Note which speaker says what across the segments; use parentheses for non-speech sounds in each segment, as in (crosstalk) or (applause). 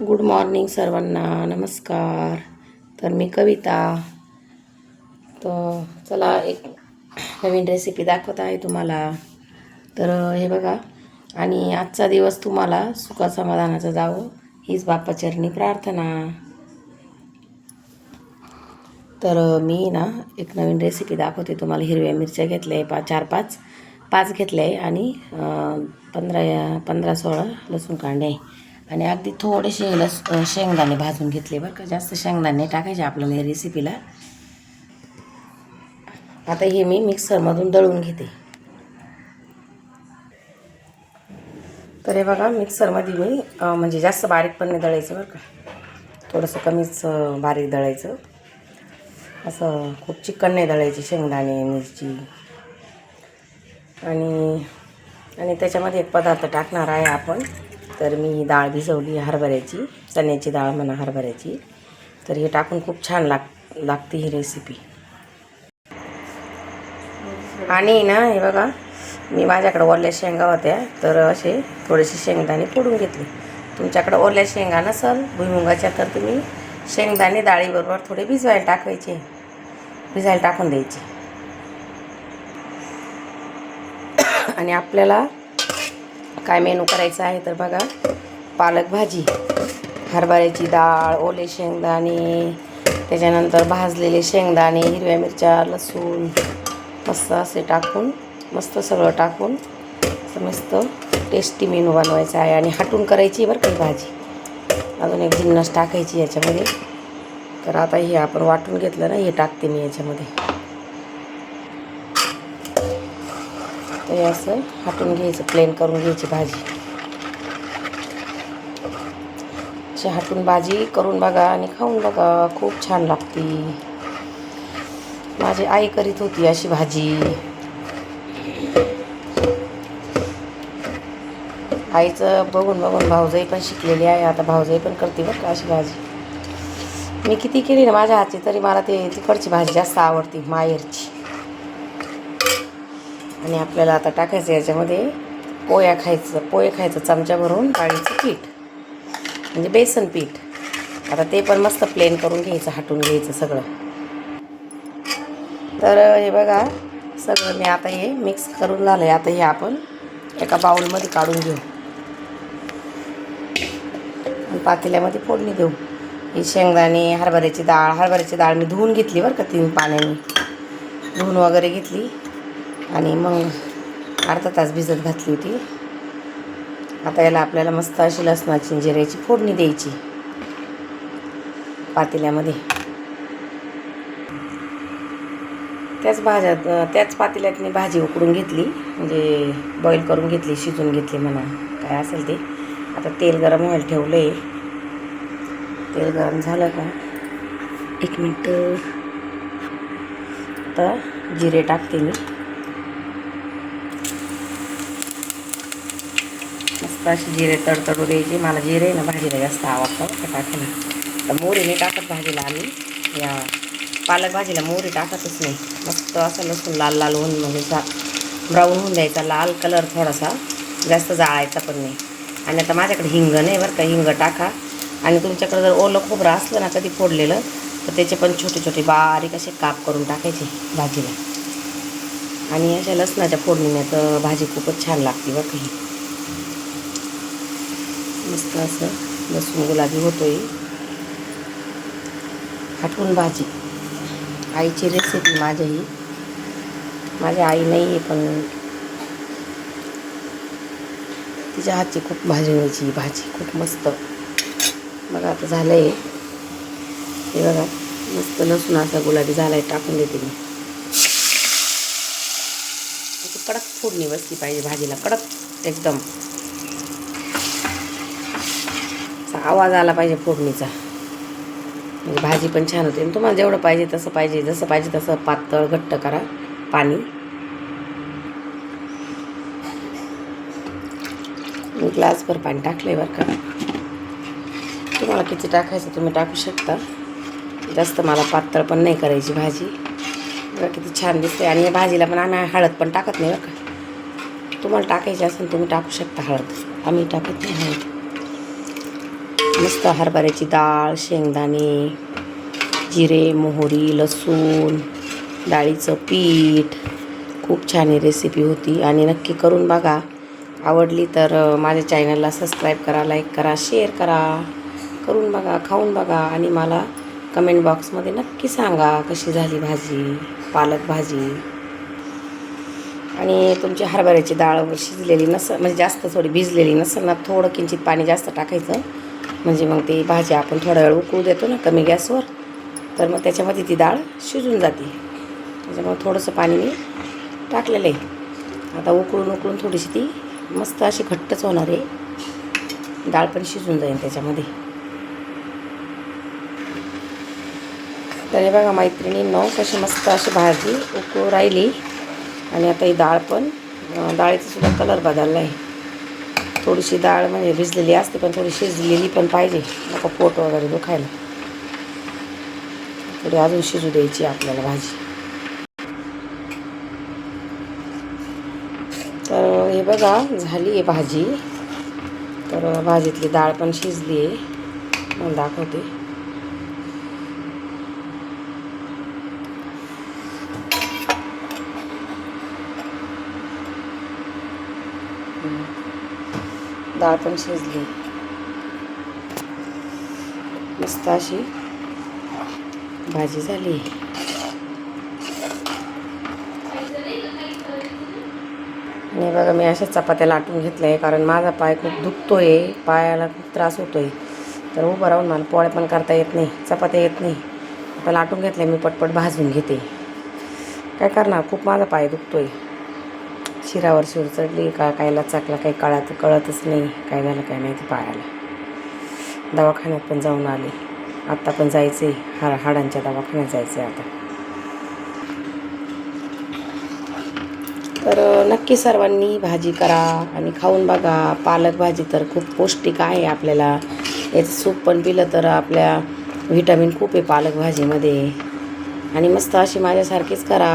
Speaker 1: Good morning सर्वांना नमस्कार. तर मी कविता. तर चला एक नवीन रेसिपी दाखवत आहे तुम्हाला. तर हे बघा. आणि आजचा दिवस तुम्हाला सुखासमाधानाचा जावं हीच बाप्पाचरणी प्रार्थना. तर मी ना एक नवीन रेसिपी दाखवते तुम्हाला. हिरव्या मिरच्या घेतल्या आहे पा चार पाच. पाच घेतल्या आहे आणि पंधरा पंधरा सोळा लसूण कांडे आहे. आणि अगदी थोडेसे याला शेंगदाणे भाजून घेतले बरं का. जास्त शेंगदाणे टाकायचे आपल्याला या रेसिपीला आता हे मी मिक्सरमधून दळून घेते. तर हे बघा मिक्सरमध्ये मी म्हणजे जास्त बारीक पण नाही दळायचं बरं का. थोडंसं कमीच बारीक दळायचं. असं खूप चिकन नाही दळायची शेंगदाणे मिरची. आणि आणि त्याच्यामध्ये एक पदार्थ टाकणार आहे आपण. तर मी डाळ भिजवली हरभऱ्याची चण्याची डाळ म्हणा हरभऱ्याची. तर हे टाकून खूप छान लाग लागते ही रेसिपी आणि ना हे बघा मी माझ्याकडे ओल्या शेंगा होत्या तर असे थोडेसे शेंगदाणे फोडून घेतले. तुमच्याकडे ओल्या शेंगा नसल भुईमुगाच्या तर तुम्ही शेंगदाणे डाळीबरोबर थोडे भिजवायला टाकायचे भिजायला टाकून द्यायचे. (coughs) आणि आपल्याला काय मेनू करायचा आहे तर बघा पालक भाजी हरभऱ्याची डाळ ओले शेंगदाणे त्याच्यानंतर भाजलेले शेंगदाणे हिरव्या मिरच्या लसूण मस्त असे टाकून मस्त सगळं टाकून असं मस्त टेस्टी मेनू बनवायचा आहे आणि हटून करायची बरं काही भाजी. अजून एक जिन्नस टाकायची याच्यामध्ये. तर आता हे आपण वाटून घेतलं ना हे टाकते मी याच्यामध्ये. हे असं हटून घ्यायचं प्लेन करून घ्यायची भाजी. अशी हाटून भाजी करून बघा आणि खाऊन बघा खूप छान लागती. माझी आई करीत होती अशी भाजी. आईचं बघून बघून भाऊजाई पण शिकलेली आहे आता भाऊजाई पण करते बरं का अशी भाजी. मी किती केली ना माझ्या हातची तरी मला ते तिकडची भाजी जास्त आवडते माहेरची. आणि आपल्याला आता टाकायचं याच्यामध्ये पोया खायचं पोहे खायचं चमचा भरून डाळीचं पीठ. म्हणजे बेसन पीठ. आता ते पण मस्त प्लेन करून घ्यायचं हटून घ्यायचं सगळं. तर हे बघा सगळं मी आता हे मिक्स करून झालं आहे आता हे आपण एका बाउलमध्ये काढून घेऊ. आणि पातेल्यामध्ये फोडणी देऊ. ही शेंगदाणे हरभऱ्याची डाळ हरभऱ्याची डाळ मी धुवून घेतली बरं का तीन पाण्याने. धुवून वगैरे घेतली. आणि मग अर्धा तास भिजत घातली होती. आता याला आपल्याला मस्त अशी लसणाची जिऱ्याची फोडणी द्यायची. पातेल्यामध्ये. त्याच भाज्यात त्याच पातेल्यात मी भाजी उकडून घेतली. म्हणजे बॉईल करून घेतली शिजून घेतली म्हणा काय असेल ते. आता तेल गरम व्हायला ठेवलं आहे तेल गरम झालं का? एक मिनटं. आता जिरे टाकते मी. मस्त जिरे तडतडू द्यायचे. मला जिरे ना भाजीला जास्त आवडतं. का टाकायला तर मोहरीने नाही टाकत भाजीला आम्ही. या पालक भाजीला मोहरी टाकतच नाही. मस्त असं लसूण लाल लाल होऊन म्हणजे ब्राऊन होऊन द्यायचा. लाल कलर थोडासा जास्त जाळायचा पण नाही. आणि आता माझ्याकडे हिंग नाही बरं का. हिंग टाका. आणि तुमच्याकडे जर ओलं खोबरं असलं ना कधी फोडलेलं तर त्याचे पण छोटे छोटे बारीक असे काप करून टाकायचे भाजीला. आणि अशा लसणाच्या फोडणीने तर भाजी खूपच छान लागते बरं काही मस्त असं लसूण गुलाबी होतोय. हटवून भाजी. आईची रेसिपी माझ्या ही माझ्या आई नाही आहे पण तिच्या हातची खूप भाजी व्हायची. भाजी खूप मस्त. बघा आता झालं आहे हे बघा मस्त लसूण असा गुलाबी झाला आहे टाकून देते मी. कडक फोडणी बसली पाहिजे भाजीला कडक एकदम असा आवाज आला पाहिजे फोडणीचा. म्हणजे भाजी पण छान होते. आणि तुम्हाला जेवढं पाहिजे तसं पाहिजे. जसं पाहिजे तसं पातळ घट्ट करा. पाणी. मी ग्लासभर पाणी टाकलं बरं का. तुम्हाला किती टाकायचं तुम्ही टाकू शकता. जास्त मला पातळ पण नाही करायची भाजी. बरं किती छान दिसते आणि या भाजीला पण आम्ही हळद पण टाकत नाही बरं का. तुम्हाला टाकायची असेल तुम्ही टाकू शकता हळद. आम्ही टाकत नाही हळद. मस्त हरभऱ्याची डाळ शेंगदाणे जिरे मोहरी लसूण डाळीचं पीठ. खूप छान ही रेसिपी होती आणि नक्की करून बघा. आवडली तर माझ्या चॅनलला सबस्क्राईब करा लाईक करा शेअर करा. करून बघा खाऊन बघा आणि मला कमेंट बॉक्समध्ये नक्की सांगा कशी झाली भाजी पालक भाजी. आणि तुमची हरभऱ्याची डाळ शिजलेली नसेल म्हणजे जास्त थोडी भिजलेली नसेल ना थोडं किंचित पाणी जास्त टाकायचं. म्हणजे मग ती भाजी आपण थोडा वेळ उकळू देतो ना कमी गॅसवर. तर मग त्याच्यामध्ये ती डाळ शिजून जाते. त्याच्यामुळे थोडंसं पाणी मी टाकलेलं आहे. आता उकळून उकळून थोडीशी ती मस्त अशी घट्टच होणार आहे. डाळ पण शिजून जाईल त्याच्यामध्ये. तर हे बघा मैत्रिणींनो कशी मस्त अशी भाजी उकळू राहिली. आणि आता ही डाळ पण डाळीचासुद्धा डाळीचा सुद्धा कलर बदलला आहे. थोडीशी डाळ म्हणजे भिजलेली असते पण थोडी शिजलेली पण पाहिजे. नको पोट वगैरे दुखायला. थोडी अजून शिजू द्यायची आपल्याला भाजी. तर हे बघा झाली आहे भाजी. तर भाजीतली डाळ पण शिजली आहे. मला दाखवते. डाळ पण शिजली. मस्त अशी भाजी झाली. आणि बघा मी अशाच चपात्या लाटून घेतल्या आहे कारण माझा पाय खूप दुखतो आहे पायाला खूप त्रास होतो आहे तर उभं राहून मला पोळ्या पण करता येत नाही चपात्या येत नाही. आता लाटून घेतल्या मी पटपट भाजून घेते. काय करणार? खूप माझा पाय दुखतो आहे शिरावर शिर चढली का कायला चाकला काही कळत कळतच नाही काय झालं काय माहिती पायाला. दवाखान्यात पण जाऊन आले. आत्ता पण जायचं आहे हा हाडांच्या दवाखान्यात जायचं आहे आता. तर नक्की सर्वांनी भाजी करा आणि खाऊन बघा. पालक भाजी तर खूप पौष्टिक आहे आपल्याला. याचं सूप पण पिलं तर आपल्या व्हिटॅमिन खूप आहे पालक भाजीमध्ये. आणि मस्त अशी माझ्यासारखीच करा.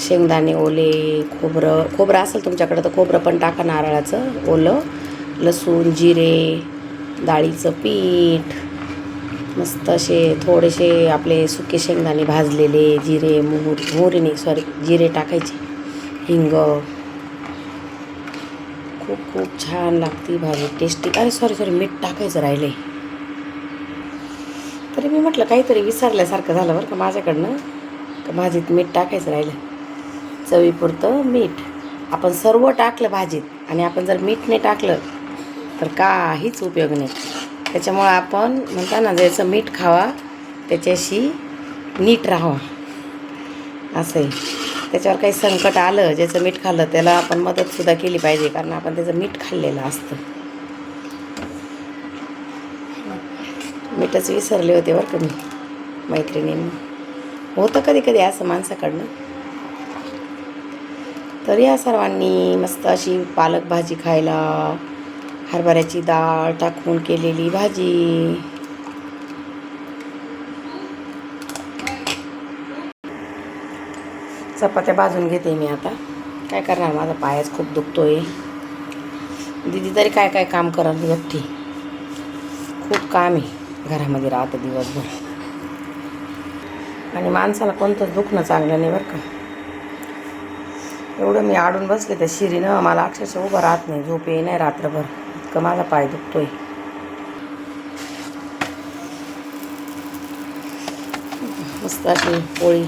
Speaker 1: शेंगदाणे ओले खोबरं. खोबरं असेल तुमच्याकडं तर खोबरं पण टाका नारळाचं ओलं. लसूण जिरे डाळीचं पीठ. मस्त असे थोडेसे आपले सुके शेंगदाणे भाजलेले जिरे मोहर मोहरीने सॉरी जिरे टाकायचे. हिंग. खूप खूप छान लागते भाजी. टेस्टी अरे सॉरी सॉरी मीठ टाकायचं राहिले तरी मी म्हटलं काहीतरी विसरल्यासारखं झालं बरं का माझ्याकडनं. का भाजीत मीठ टाकायचं राहिलं? चवीपुरतं मीठ. आपण सर्व टाकलं भाजीत आणि आपण जर मीठ नाही टाकलं तर काहीच उपयोग नाही. त्याच्यामुळं आपण म्हणता ना ज्याचं मीठ खावा त्याच्याशी नीट राहावा. असं आहे. त्याच्यावर काही संकट आलं ज्याचं मीठ खाल्लं त्याला आपण मदतसुद्धा केली पाहिजे कारण आपण त्याचं मीठ खाल्लेलं असतं. मीठच विसरले होते बरं का मी मैत्रिणींनी. होतं कधी कधी असं माणसाकडनं. तर या सर्वांनी मस्त अशी पालक भाजी खायला हरभऱ्याची डाळ टाकून केलेली भाजी. चपात्या भाजून घेते मी आता. काय करणार? माझा पायच खूप दुखतोय. दिदी तरी काय काय काम करत एकटी खूप काम आहे घरामध्ये राहतं दिवसभर. आणि माणसाला कोणतं दुखणं चांगलं नाही बरं का. एवढं मी आडून बसले तर शिरीनं. मला अक्षरशः उभं राहत नाही. झोप ये नाही रात्रभर. इतकं माझा पाय दुखतोय. मस्त अशी पोळी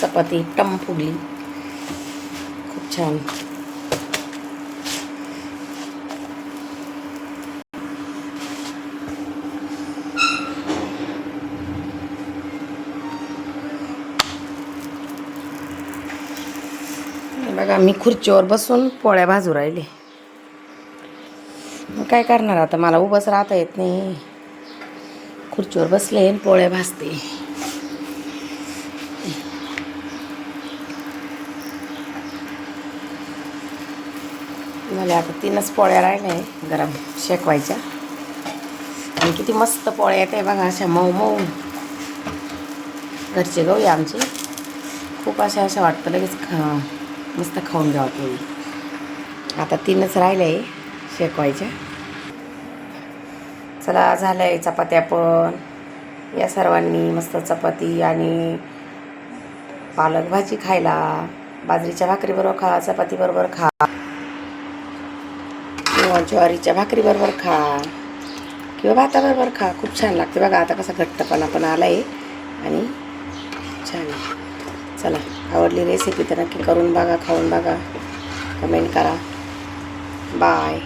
Speaker 1: चपाती टम फुगली. खूप छान हे बघा मी खुर्चीवर बसून पोळ्या भाजू राहिले. मग काय करणार आता? मला उभंच राहता येत नाही. खुर्चीवर बसले आणि पोळ्या भाजते. मला आता तीनच पोळ्या राहिल्या गरम शेकवायच्या. आणि किती मस्त पोळ्या येत आहे बघा अशा मऊ मऊ. घरचे गहू आमचे. खूप अशा अशा वाटतं लगेच खा मस्त खाऊन घ्यावं पोळी आता तीनच राहिले आहे शेकवायच्या चला झालं आहे चपात्या पण या सर्वांनी मस्त चपाती आणि पालक भाजी खायला. बाजरीच्या भाकरीबरोबर खा चपातीबरोबर खा. किंवा ज्वारीच्या भाकरीबरोबर खा. किंवा भाताबरोबर खा. खूप छान लागते बघा. आता कसा घट्टपणा पण आला आहे आणि छान आहे. चला. आवडली रेसिपी तर नक्की करून बघा खाऊन बघा. कमेंट करा. बाय